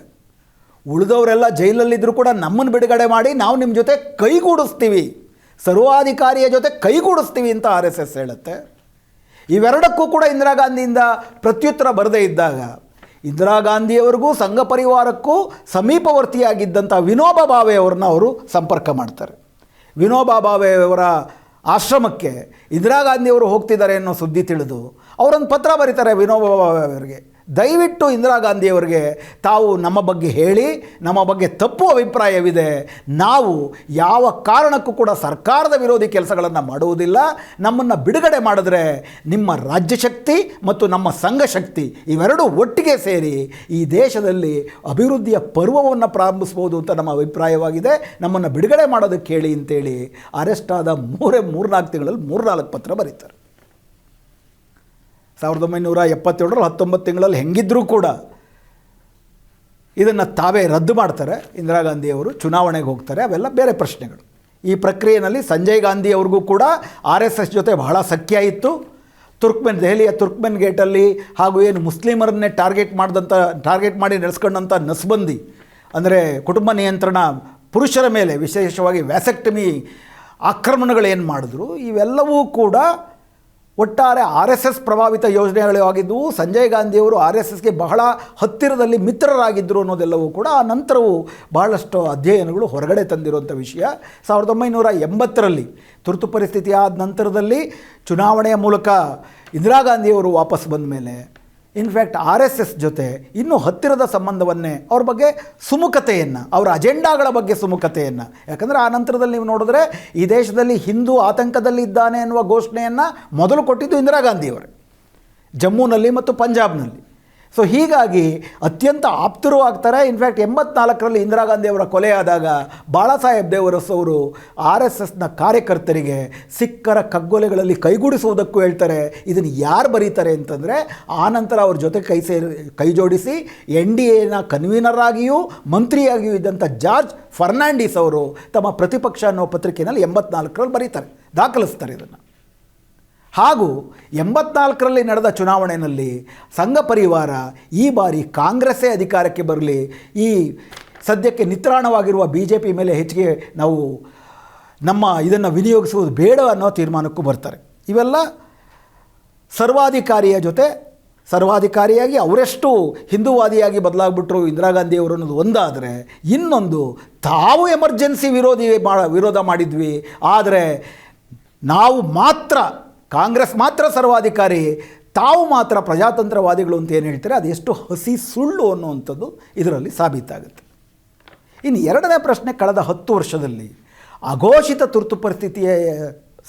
ಉಳಿದವರೆಲ್ಲ ಜೈಲಲ್ಲಿದ್ದರೂ ಕೂಡ ನಮ್ಮನ್ನು ಬಿಡುಗಡೆ ಮಾಡಿ ನಾವು ನಿಮ್ಮ ಜೊತೆ ಕೈಗೂಡಿಸ್ತೀವಿ. ಸರ್ವಾಧಿಕಾರಿಯ ಜೊತೆ ಕೈಗೂಡಿಸ್ತೀವಿ ಅಂತ ಆರ್ ಎಸ್ ಎಸ್ ಹೇಳುತ್ತೆ. ಇವೆರಡಕ್ಕೂ ಕೂಡ ಇಂದಿರಾ ಗಾಂಧಿಯಿಂದ ಪ್ರತ್ಯುತ್ತರ ಬರದೇ ಇದ್ದಾಗ ಇಂದಿರಾ ಗಾಂಧಿಯವರಿಗೂ, ಸಂಘ ಪರಿವಾರಕ್ಕೂ ಸಮೀಪವರ್ತಿಯಾಗಿದ್ದಂಥ ವಿನೋಬ ಭಾವೆಯವರನ್ನ ಅವರು ಸಂಪರ್ಕ ಮಾಡ್ತಾರೆ. ವಿನೋಬ ಭಾವೆಯವರ ಆಶ್ರಮಕ್ಕೆ ಇಂದಿರಾ ಗಾಂಧಿಯವರು ಹೋಗ್ತಿದ್ದಾರೆ ಅನ್ನೋ ಸುದ್ದಿ ತಿಳಿದು ಅವರೊಂದು ಪತ್ರ ಬರೀತಾರೆ ವಿನೋಬ ಭಾವೆ ಅವರಿಗೆ ದಯವಿಟ್ಟು ಇಂದಿರಾ ಗಾಂಧಿಯವರಿಗೆ ತಾವು ನಮ್ಮ ಬಗ್ಗೆ ಹೇಳಿ, ನಮ್ಮ ಬಗ್ಗೆ ತಪ್ಪು ಅಭಿಪ್ರಾಯವಿದೆ. ನಾವು ಯಾವ ಕಾರಣಕ್ಕೂ ಕೂಡ ಸರ್ಕಾರದ ವಿರೋಧಿ ಕೆಲಸಗಳನ್ನು ಮಾಡುವುದಿಲ್ಲ. ನಮ್ಮನ್ನು ಬಿಡುಗಡೆ ಮಾಡಿದ್ರೆ ನಿಮ್ಮ ರಾಜ್ಯ ಶಕ್ತಿ ಮತ್ತು ನಮ್ಮ ಸಂಘ ಶಕ್ತಿ ಇವೆರಡೂ ಒಟ್ಟಿಗೆ ಸೇರಿ ಈ ದೇಶದಲ್ಲಿ ಅಭಿವೃದ್ಧಿಯ ಪರ್ವವನ್ನು ಪ್ರಾರಂಭಿಸ್ಬೋದು ಅಂತ ನಮ್ಮ ಅಭಿಪ್ರಾಯವಾಗಿದೆ. ನಮ್ಮನ್ನು ಬಿಡುಗಡೆ ಮಾಡೋದಕ್ಕೆ ಹೇಳಿ ಅಂತೇಳಿ ಅರೆಸ್ಟ್ ಆದ ಮೂರೇ ಮೂರ್ನಾಲ್ಕು ತಿಂಗಳಲ್ಲಿ ಮೂರ್ನಾಲ್ಕು ಪತ್ರ ಬರೀತಾರೆ. ಸಾವಿರದ ಒಂಬೈನೂರ ಎಪ್ಪತ್ತೇಳರಲ್ಲಿ ಹತ್ತೊಂಬತ್ತು ತಿಂಗಳಲ್ಲಿ ಹೆಂಗಿದ್ರೂ ಕೂಡ ಇದನ್ನು ತಾವೇ ರದ್ದು ಮಾಡ್ತಾರೆ. ಇಂದಿರಾ ಗಾಂಧಿಯವರು ಚುನಾವಣೆಗೆ ಹೋಗ್ತಾರೆ. ಅವೆಲ್ಲ ಬೇರೆ ಪ್ರಶ್ನೆಗಳು. ಈ ಪ್ರಕ್ರಿಯೆಯಲ್ಲಿ ಸಂಜಯ್ ಗಾಂಧಿ ಅವ್ರಿಗೂ ಕೂಡ ಆರ್ ಎಸ್ ಎಸ್ ಜೊತೆ ಬಹಳ ಸಖ್ಯ ಇತ್ತು. ತುರ್ಕ್ಮೆನ್, ದೆಹಲಿಯ ತುರ್ಕ್ಮೆನ್ ಗೇಟಲ್ಲಿ ಹಾಗೂ ಏನು ಮುಸ್ಲಿಮರನ್ನೇ ಟಾರ್ಗೆಟ್ ಮಾಡಿದಂಥ ಟಾರ್ಗೆಟ್ ಮಾಡಿ ನಡೆಸ್ಕೊಂಡಂಥ ನಸ್ಬಂದಿ, ಅಂದರೆ ಕುಟುಂಬ ನಿಯಂತ್ರಣ ಪುರುಷರ ಮೇಲೆ ವಿಶೇಷವಾಗಿ ವ್ಯಾಸೆಕ್ಟಮಿ ಆಕ್ರಮಣಗಳೇನು ಮಾಡಿದ್ರು, ಇವೆಲ್ಲವೂ ಕೂಡ ಒಟ್ಟಾರೆ ಆರ್ ಎಸ್ ಎಸ್ ಪ್ರಭಾವಿತ ಯೋಜನೆಗಳೇ ಆಗಿದ್ದವು ಸಂಜಯ್ ಗಾಂಧಿಯವರು ಆರ್ ಎಸ್ ಎಸ್ಗೆ ಬಹಳ ಹತ್ತಿರದಲ್ಲಿ ಮಿತ್ರರಾಗಿದ್ದರು ಅನ್ನೋದೆಲ್ಲವೂ ಕೂಡ ಆ ನಂತರವೂ ಬಹಳಷ್ಟು ಅಧ್ಯಯನಗಳು ಹೊರಗಡೆ ತಂದಿರುವಂಥ ವಿಷಯ. ಸಾವಿರದ ಒಂಬೈನೂರ ಎಂಬತ್ತರಲ್ಲಿ ತುರ್ತು ಪರಿಸ್ಥಿತಿ ಆದ ನಂತರದಲ್ಲಿ ಚುನಾವಣೆಯ ಮೂಲಕ ಇಂದಿರಾ ಗಾಂಧಿಯವರು ವಾಪಸ್ ಬಂದ ಮೇಲೆ ಇನ್ಫ್ಯಾಕ್ಟ್ ಆರ್ ಎಸ್ ಎಸ್ ಜೊತೆ ಇನ್ನೂ ಹತ್ತಿರದ ಸಂಬಂಧವನ್ನೇ, ಅವ್ರ ಬಗ್ಗೆ ಸುಮುಖತೆಯನ್ನು, ಅವರ ಅಜೆಂಡಾಗಳ ಬಗ್ಗೆ ಸುಮುಖತೆಯನ್ನು. ಯಾಕಂದರೆ ಆ ನಂತರದಲ್ಲಿ ನೀವು ನೋಡಿದ್ರೆ, ಈ ದೇಶದಲ್ಲಿ ಹಿಂದೂ ಆತಂಕದಲ್ಲಿ ಇದ್ದಾನೆ ಎನ್ನುವ ಘೋಷಣೆಯನ್ನು ಮೊದಲು ಕೊಟ್ಟಿದ್ದು ಇಂದಿರಾ ಗಾಂಧಿಯವರೇ. ಜಮ್ಮುನಲ್ಲಿ ಮತ್ತು ಪಂಜಾಬ್ನಲ್ಲಿ. ಸೊ ಹೀಗಾಗಿ ಅತ್ಯಂತ ಆಪ್ತರು ಆಗ್ತಾರೆ ಇನ್ಫ್ಯಾಕ್ಟ್ ಎಂಬತ್ನಾಲ್ಕರಲ್ಲಿ ಇಂದಿರಾ ಗಾಂಧಿಯವರ ಕೊಲೆಯಾದಾಗ ಬಾಳಾ ಸಾಹೇಬ್ ದೇವರಸ್ ಅವರು ಆರ್ ಎಸ್ ಎಸ್ನ ಕಾರ್ಯಕರ್ತರಿಗೆ ಸಿಕ್ಕರ ಕಗ್ಗೊಲೆಗಳಲ್ಲಿ ಕೈಗೂಡಿಸುವುದಕ್ಕೂ ಹೇಳ್ತಾರೆ. ಇದನ್ನು ಯಾರು ಬರೀತಾರೆ ಅಂತಂದರೆ ಆನಂತರ ಅವ್ರ ಜೊತೆ ಕೈ ಸೇರಿ, ಕೈ ಜೋಡಿಸಿ ಎನ್ ಡಿ ಎನ ಕನ್ವೀನರಾಗಿಯೂ ಮಂತ್ರಿಯಾಗಿಯೂ ಇದ್ದಂಥ ಜಾರ್ಜ್ ಫರ್ನಾಂಡಿಸ್ ಅವರು ತಮ್ಮ ಪ್ರತಿಪಕ್ಷ ಅನ್ನೋ ಪತ್ರಿಕೆಯಲ್ಲಿ ಎಂಬತ್ನಾಲ್ಕರಲ್ಲಿ ಬರೀತಾರೆ, ದಾಖಲಿಸ್ತಾರೆ ಇದನ್ನು. ಹಾಗೂ ಎಂಬತ್ನಾಲ್ಕರಲ್ಲಿ ನಡೆದ ಚುನಾವಣೆಯಲ್ಲಿ ಸಂಘ ಪರಿವಾರ ಈ ಬಾರಿ ಕಾಂಗ್ರೆಸ್ಸೇ ಅಧಿಕಾರಕ್ಕೆ ಬರಲಿ, ಈ ಸದ್ಯಕ್ಕೆ ನಿತ್ರಾಣವಾಗಿರುವ ಬಿ ಜೆ ಪಿ ಮೇಲೆ ಹೆಚ್ಚಿಗೆ ನಾವು ನಮ್ಮ ಇದನ್ನು ವಿನಿಯೋಗಿಸುವುದು ಬೇಡ ಅನ್ನೋ ತೀರ್ಮಾನಕ್ಕೂ ಬರ್ತಾರೆ. ಇವೆಲ್ಲ ಸರ್ವಾಧಿಕಾರಿಯ ಜೊತೆ ಸರ್ವಾಧಿಕಾರಿಯಾಗಿ ಅವರೆಷ್ಟು ಹಿಂದೂವಾದಿಯಾಗಿ ಬದಲಾಗ್ಬಿಟ್ರು ಇಂದಿರಾ ಗಾಂಧಿಯವರು ಅನ್ನೋದು ಒಂದಾದರೆ, ಇನ್ನೊಂದು ತಾವು ಎಮರ್ಜೆನ್ಸಿ ವಿರೋಧಿ ಮಾ, ವಿರೋಧ ಮಾಡಿದ್ವಿ, ಆದರೆ ನಾವು ಮಾತ್ರ ಕಾಂಗ್ರೆಸ್ ಮಾತ್ರ ಸರ್ವಾಧಿಕಾರಿ, ತಾವು ಮಾತ್ರ ಪ್ರಜಾತಂತ್ರವಾದಿಗಳು ಅಂತ ಏನು ಹೇಳ್ತಾರೆ? ಅದು ಎಷ್ಟು ಹಸಿ ಸುಳ್ಳು ಅನ್ನುವಂಥದ್ದು ಇದರಲ್ಲಿ ಸಾಬೀತಾಗುತ್ತೆ. ಇನ್ನು ಎರಡನೇ ಪ್ರಶ್ನೆ, ಕಳೆದ ಹತ್ತು ವರ್ಷದಲ್ಲಿ ಅಘೋಷಿತ ತುರ್ತು ಪರಿಸ್ಥಿತಿಯ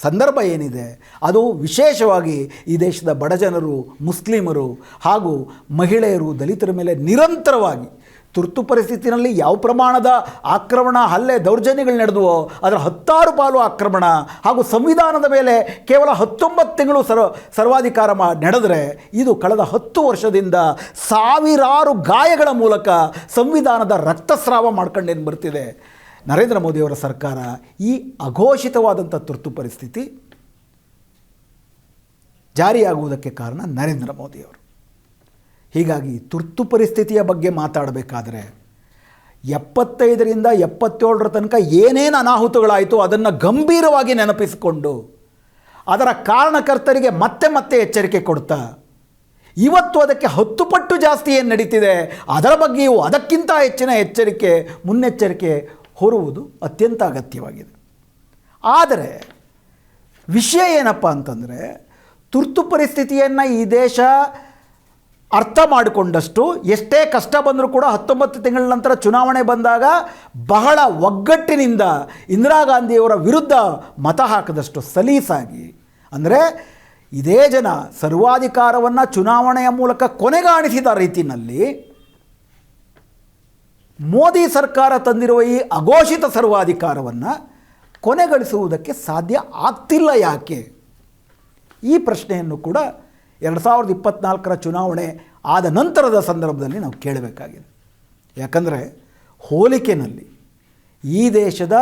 ಸಂದರ್ಭ ಏನಿದೆ? ಅದು ವಿಶೇಷವಾಗಿ ಈ ದೇಶದ ಬಡಜನರು ಮುಸ್ಲಿಮರು ಹಾಗೂ ಮಹಿಳೆಯರು, ದಲಿತರ ಮೇಲೆ ನಿರಂತರವಾಗಿ ತುರ್ತು ಪರಿಸ್ಥಿತಿನಲ್ಲಿ ಯಾವ ಪ್ರಮಾಣದ ಆಕ್ರಮಣ, ಹಲ್ಲೆ, ದೌರ್ಜನ್ಯಗಳು ನಡೆದುವೋ ಅದರ ಹತ್ತಾರು ಪಾಲು ಆಕ್ರಮಣ ಹಾಗೂ ಸಂವಿಧಾನದ ಮೇಲೆ ಕೇವಲ ಹತ್ತೊಂಬತ್ತು ತಿಂಗಳು ಸರ್ವ, ಸರ್ವಾಧಿಕಾರ ಮಾ, ನಡೆದರೆ ಇದು ಕಳೆದ ಹತ್ತು ವರ್ಷದಿಂದ ಸಾವಿರಾರು ಗಾಯಗಳ ಮೂಲಕ ಸಂವಿಧಾನದ ರಕ್ತಸ್ರಾವ ಮಾಡ್ಕೊಂಡೇನು ಬರ್ತಿದೆ. ನರೇಂದ್ರ ಮೋದಿಯವರ ಸರ್ಕಾರ ಈ ಅಘೋಷಿತವಾದಂಥ ತುರ್ತು ಪರಿಸ್ಥಿತಿ ಜಾರಿಯಾಗುವುದಕ್ಕೆ ಕಾರಣ ನರೇಂದ್ರ ಮೋದಿಯವರು. ಹೀಗಾಗಿ ತುರ್ತು ಪರಿಸ್ಥಿತಿಯ ಬಗ್ಗೆ ಮಾತಾಡಬೇಕಾದ್ರೆ ಎಪ್ಪತ್ತೈದರಿಂದ ಎಪ್ಪತ್ತೇಳರ ತನಕ ಏನೇನು ಅನಾಹುತಗಳಾಯಿತು ಅದನ್ನು ಗಂಭೀರವಾಗಿ ನೆನಪಿಸಿಕೊಂಡು ಅದರ ಕಾರಣಕರ್ತರಿಗೆ ಮತ್ತೆ ಮತ್ತೆ ಎಚ್ಚರಿಕೆ ಕೊಡ್ತಾ. ಇವತ್ತು ಅದಕ್ಕೆ ಹತ್ತು ಪಟ್ಟು ಜಾಸ್ತಿ ಏನು ನಡೀತಿದೆ? ಅದರ ಬಗ್ಗೆಯೂ ಅದಕ್ಕಿಂತ ಹೆಚ್ಚಿನ ಎಚ್ಚರಿಕೆ, ಮುನ್ನೆಚ್ಚರಿಕೆ ಹೊರುವುದು ಅತ್ಯಂತ ಅಗತ್ಯವಾಗಿದೆ. ಆದರೆ ವಿಷಯ ಏನಪ್ಪ ಅಂತಂದರೆ ತುರ್ತು ಪರಿಸ್ಥಿತಿಯನ್ನು ಈ ದೇಶ ಅರ್ಥ ಮಾಡಿಕೊಂಡಷ್ಟು ಎಷ್ಟೇ ಕಷ್ಟ ಬಂದರೂ ಕೂಡ ಹತ್ತೊಂಬತ್ತು ತಿಂಗಳ ನಂತರ ಚುನಾವಣೆ ಬಂದಾಗ ಬಹಳ ಒಗ್ಗಟ್ಟಿನಿಂದ ಇಂದಿರಾ ಗಾಂಧಿಯವರ ವಿರುದ್ಧ ಮತ ಹಾಕಿದಷ್ಟು ಸಲೀಸಾಗಿ. ಅಂದರೆ ಇದೇ ಜನ ಸರ್ವಾಧಿಕಾರವನ್ನು ಚುನಾವಣೆಯ ಮೂಲಕ ಕೊನೆಗಾಣಿಸಿದ ರೀತಿಯಲ್ಲಿ ಮೋದಿ ಸರ್ಕಾರ ತಂದಿರುವ ಈ ಅಘೋಷಿತ ಸರ್ವಾಧಿಕಾರವನ್ನು ಕೊನೆಗಳಿಸುವುದಕ್ಕೆ ಸಾಧ್ಯ ಆಗ್ತಿಲ್ಲ ಯಾಕೆ? ಈ ಪ್ರಶ್ನೆಯನ್ನು ಕೂಡ ಎರಡು ಸಾವಿರದ ಇಪ್ಪತ್ತ್ನಾಲ್ಕರ ಚುನಾವಣೆ ಆದ ನಂತರದ ಸಂದರ್ಭದಲ್ಲಿ ನಾವು ಕೇಳಬೇಕಾಗಿದೆ. ಯಾಕಂದರೆ ಹೋಲಿಕೆನಲ್ಲಿ ಈ ದೇಶದ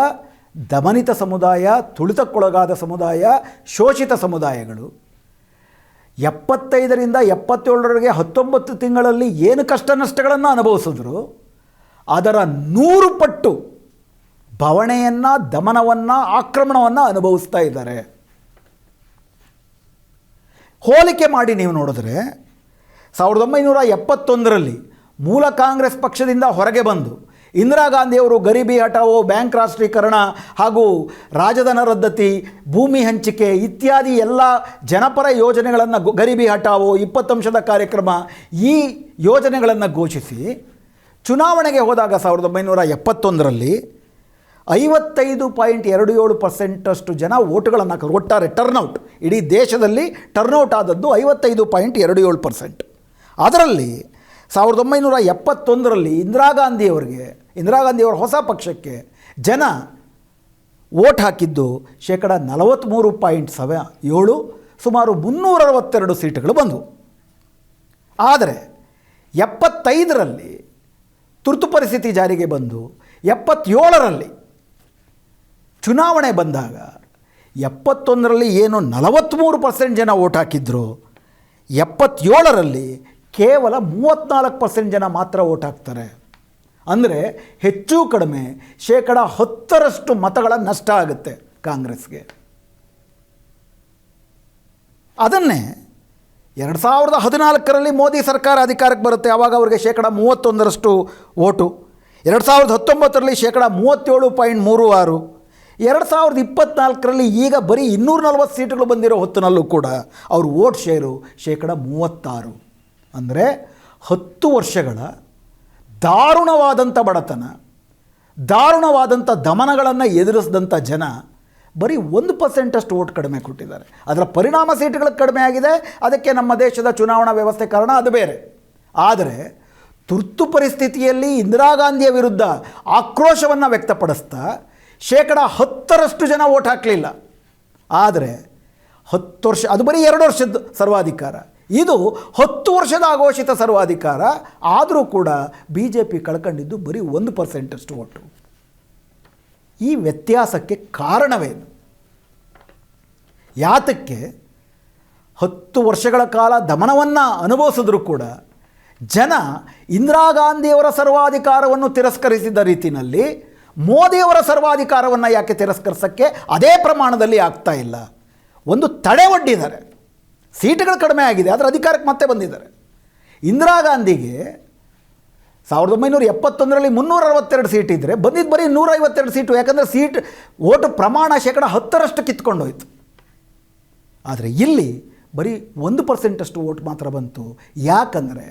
ದಮನಿತ ಸಮುದಾಯ, ತುಳಿತಕ್ಕೊಳಗಾದ ಸಮುದಾಯ, ಶೋಷಿತ ಸಮುದಾಯಗಳು ಎಪ್ಪತ್ತೈದರಿಂದ ಎಪ್ಪತ್ತೇಳರವರೆಗೆ ಹತ್ತೊಂಬತ್ತು ತಿಂಗಳಲ್ಲಿ ಏನು ಕಷ್ಟ ನಷ್ಟಗಳನ್ನು ಅನುಭವಿಸಿದ್ರು, ಅದರ ನೂರು ಪಟ್ಟು ಬವಣೆಯನ್ನು ದಮನವನ್ನು, ಆಕ್ರಮಣವನ್ನು ಅನುಭವಿಸ್ತಾ ಇದ್ದಾರೆ. ಹೋಲಿಕೆ ಮಾಡಿ ನೀವು ನೋಡಿದ್ರೆ ಸಾವಿರದ ಒಂಬೈನೂರ ಎಪ್ಪತ್ತೊಂದರಲ್ಲಿ ಮೂಲ ಕಾಂಗ್ರೆಸ್ ಪಕ್ಷದಿಂದ ಹೊರಗೆ ಬಂದು ಇಂದಿರಾ ಗಾಂಧಿಯವರು ಗರೀಬಿ ಹಠಾವೋ, ಬ್ಯಾಂಕ್ ರಾಷ್ಟ್ರೀಕರಣ ಹಾಗೂ ರಾಜಧನ ರದ್ದತಿ, ಭೂಮಿ ಹಂಚಿಕೆ ಇತ್ಯಾದಿ ಎಲ್ಲ ಜನಪರ ಯೋಜನೆಗಳನ್ನು ಗರಿಬಿ ಹಠಾವೋ ಇಪ್ಪತ್ತಂಶದ ಕಾರ್ಯಕ್ರಮ ಈ ಯೋಜನೆಗಳನ್ನು ಘೋಷಿಸಿ, ಚುನಾವಣೆಗೆ ಹೋದಾಗ ಸಾವಿರದ ಒಂಬೈನೂರ ಎಪ್ಪತ್ತೊಂದರಲ್ಲಿ ಐವತ್ತೈದು ಪಾಯಿಂಟ್ ಎರಡು ಏಳು ಪರ್ಸೆಂಟಷ್ಟು ಜನ ಓಟುಗಳನ್ನು ಹಾಕಿದ್ರು ಒಟ್ಟಾರೆ ಟರ್ನೌಟ್ ಇಡೀ ದೇಶದಲ್ಲಿ ಟರ್ನೌಟ್ ಆದದ್ದು ಐವತ್ತೈದು ಪಾಯಿಂಟ್ ಎರಡು ಏಳು ಪರ್ಸೆಂಟ್. ಅದರಲ್ಲಿ ಸಾವಿರದ ಒಂಬೈನೂರ ಎಪ್ಪತ್ತೊಂದರಲ್ಲಿ ಇಂದಿರಾ ಗಾಂಧಿಯವರಿಗೆ, ಇಂದಿರಾ ಗಾಂಧಿಯವರ ಹೊಸ ಪಕ್ಷಕ್ಕೆ ಜನ ಓಟ್ ಹಾಕಿದ್ದು ಶೇಕಡ ನಲವತ್ತ್ಮೂರು ಪಾಯಿಂಟ್ ಸವ ಏಳು, ಸುಮಾರು ಮುನ್ನೂರ ಅರವತ್ತೆರಡು ಸೀಟುಗಳು ಬಂದವು. ಆದರೆ ಎಪ್ಪತ್ತೈದರಲ್ಲಿ ತುರ್ತು ಪರಿಸ್ಥಿತಿ ಜಾರಿಗೆ ಬಂದು ಎಪ್ಪತ್ತೇಳರಲ್ಲಿ ಚುನಾವಣೆ ಬಂದಾಗ ಎಪ್ಪತ್ತೊಂದರಲ್ಲಿ ಏನು ನಲವತ್ತ್ಮೂರು ಪರ್ಸೆಂಟ್ ಜನ ಓಟ್ ಹಾಕಿದ್ರು, ಎಪ್ಪತ್ತೇಳರಲ್ಲಿ ಕೇವಲ ಮೂವತ್ತ್ನಾಲ್ಕು ಪರ್ಸೆಂಟ್ ಜನ ಮಾತ್ರ ಓಟ್ ಹಾಕ್ತಾರೆ. ಅಂದರೆ ಹೆಚ್ಚು ಕಡಿಮೆ ಶೇಕಡ ಹತ್ತರಷ್ಟು ಮತಗಳ ನಷ್ಟ ಆಗುತ್ತೆ ಕಾಂಗ್ರೆಸ್ಗೆ. ಅದನ್ನೇ ಎರಡು ಸಾವಿರದ ಹದಿನಾಲ್ಕರಲ್ಲಿ ಮೋದಿ ಸರ್ಕಾರ ಅಧಿಕಾರಕ್ಕೆ ಬರುತ್ತೆ ಆವಾಗ ಅವರಿಗೆ ಶೇಕಡ ಮೂವತ್ತೊಂದರಷ್ಟು ಓಟು ಎರಡು ಸಾವಿರದ ಹತ್ತೊಂಬತ್ತರಲ್ಲಿ ಶೇಕಡ ಮೂವತ್ತೇಳು ಪಾಯಿಂಟ್ ಮೂರು ಆರು ಎರಡು ಸಾವಿರದ ಇಪ್ಪತ್ತ್ನಾಲ್ಕರಲ್ಲಿ ಈಗ ಬರೀ ಇನ್ನೂರ ನಲ್ವತ್ತು ಸೀಟುಗಳು ಬಂದಿರೋ ಹೊತ್ತಿನಲ್ಲೂ ಕೂಡ ಅವ್ರ ವೋಟ್ ಶೇರು ಶೇಕಡ ಮೂವತ್ತಾರು. ಅಂದರೆ ಹತ್ತು ವರ್ಷಗಳ ದಾರುಣವಾದಂಥ ಬಡತನ, ದಾರುಣವಾದಂಥ ದಮನಗಳನ್ನು ಎದುರಿಸಿದಂಥ ಜನ ಬರೀ ಒಂದು ಪರ್ಸೆಂಟಷ್ಟು ಓಟ್ ಕಡಿಮೆ ಕೊಟ್ಟಿದ್ದಾರೆ. ಅದರ ಪರಿಣಾಮ ಸೀಟುಗಳು ಕಡಿಮೆ ಆಗಿದೆ, ಅದಕ್ಕೆ ನಮ್ಮ ದೇಶದ ಚುನಾವಣಾ ವ್ಯವಸ್ಥೆ ಕಾರಣ ಅದು ಬೇರೆ. ಆದರೆ ತುರ್ತು ಪರಿಸ್ಥಿತಿಯಲ್ಲಿ ಇಂದಿರಾ ಗಾಂಧಿಯ ವಿರುದ್ಧ ಆಕ್ರೋಶವನ್ನು ವ್ಯಕ್ತಪಡಿಸ್ತಾ ಶೇಕಡ ಹತ್ತರಷ್ಟು ಜನ ಓಟ್ ಹಾಕಲಿಲ್ಲ. ಆದರೆ ಹತ್ತು ವರ್ಷ, ಅದು ಬರೀ ಎರಡು ವರ್ಷದ ಸರ್ವಾಧಿಕಾರ. ಇದು ಹತ್ತು ವರ್ಷದ ಆಘೋಷಿತ ಸರ್ವಾಧಿಕಾರ. ಆದರೂ ಕೂಡ ಬಿ ಜೆ ಪಿ ಕಳ್ಕೊಂಡಿದ್ದು ಬರೀ ಒಂದು ಪರ್ಸೆಂಟಷ್ಟು ಓಟು ಈ ವ್ಯತ್ಯಾಸಕ್ಕೆ ಕಾರಣವೇನು? ಯಾತಕ್ಕೆ? ಹತ್ತು ವರ್ಷಗಳ ಕಾಲ ದಮನವನ್ನು ಅನುಭವಿಸಿದ್ರೂ ಕೂಡ ಜನ ಇಂದಿರಾ ಗಾಂಧಿಯವರ ಸರ್ವಾಧಿಕಾರವನ್ನು ತಿರಸ್ಕರಿಸಿದ ರೀತಿಯಲ್ಲಿ ಮೋದಿಯವರ ಸರ್ವಾಧಿಕಾರವನ್ನು ಯಾಕೆ ತಿರಸ್ಕರಿಸೋಕ್ಕೆ ಅದೇ ಪ್ರಮಾಣದಲ್ಲಿ ಆಗ್ತಾ ಇಲ್ಲ? ಒಂದು ತಡೆ ಒಡ್ಡಿದ್ದಾರೆ. ಸೀಟುಗಳು ಕಡಿಮೆ ಆಗಿದೆ, ಆದರೆ ಅಧಿಕಾರಕ್ಕೆ ಮತ್ತೆ ಬಂದಿದ್ದಾರೆ. ಇಂದಿರಾ ಗಾಂಧಿಗೆ ಸಾವಿರದ ಒಂಬೈನೂರ ಎಪ್ಪತ್ತೊಂದರಲ್ಲಿ ಮುನ್ನೂರ ಅರವತ್ತೆರಡು ಸೀಟ್ ಇದ್ದರೆ ಬಂದಿದ್ದು ಬರೀ ನೂರೈವತ್ತೆರಡು ಸೀಟು, ಯಾಕಂದರೆ ಸೀಟ್ ಓಟು ಪ್ರಮಾಣ ಶೇಕಡ ಹತ್ತರಷ್ಟು ಕಿತ್ಕೊಂಡೋಯ್ತು ಆದರೆ ಇಲ್ಲಿ ಬರೀ ಒಂದು ಪರ್ಸೆಂಟಷ್ಟು ಓಟ್ ಮಾತ್ರ ಬಂತು. ಯಾಕಂದರೆ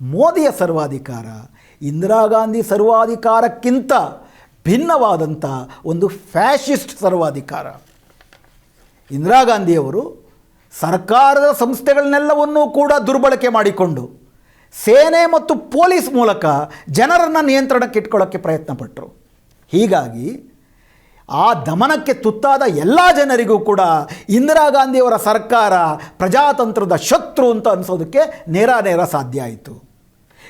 ಮೋದಿಯ ಸರ್ವಾಧಿಕಾರ ಇಂದಿರಾ ಗಾಂಧಿ ಸರ್ವಾಧಿಕಾರಕ್ಕಿಂತ ಭಿನ್ನವಾದಂಥ ಒಂದು ಫ್ಯಾಷಿಸ್ಟ್ ಸರ್ವಾಧಿಕಾರ. ಇಂದಿರಾ ಗಾಂಧಿಯವರು ಸರ್ಕಾರದ ಸಂಸ್ಥೆಗಳನ್ನೆಲ್ಲವನ್ನೂ ಕೂಡ ದುರ್ಬಳಕೆ ಮಾಡಿಕೊಂಡು ಸೇನೆ ಮತ್ತು ಪೊಲೀಸ್ ಮೂಲಕ ಜನರನ್ನು ನಿಯಂತ್ರಣಕ್ಕೆ ಇಟ್ಕೊಳ್ಳೋಕ್ಕೆ ಪ್ರಯತ್ನ ಪಟ್ಟರು ಹೀಗಾಗಿ ಆ ದಮನಕ್ಕೆ ತುತ್ತಾದ ಎಲ್ಲ ಜನರಿಗೂ ಕೂಡ ಇಂದಿರಾ ಗಾಂಧಿಯವರ ಸರ್ಕಾರ ಪ್ರಜಾತಂತ್ರದ ಶತ್ರು ಅಂತ ಅನಿಸೋದಕ್ಕೆ ನೇರ ನೇರ ಸಾಧ್ಯ ಆಯಿತು.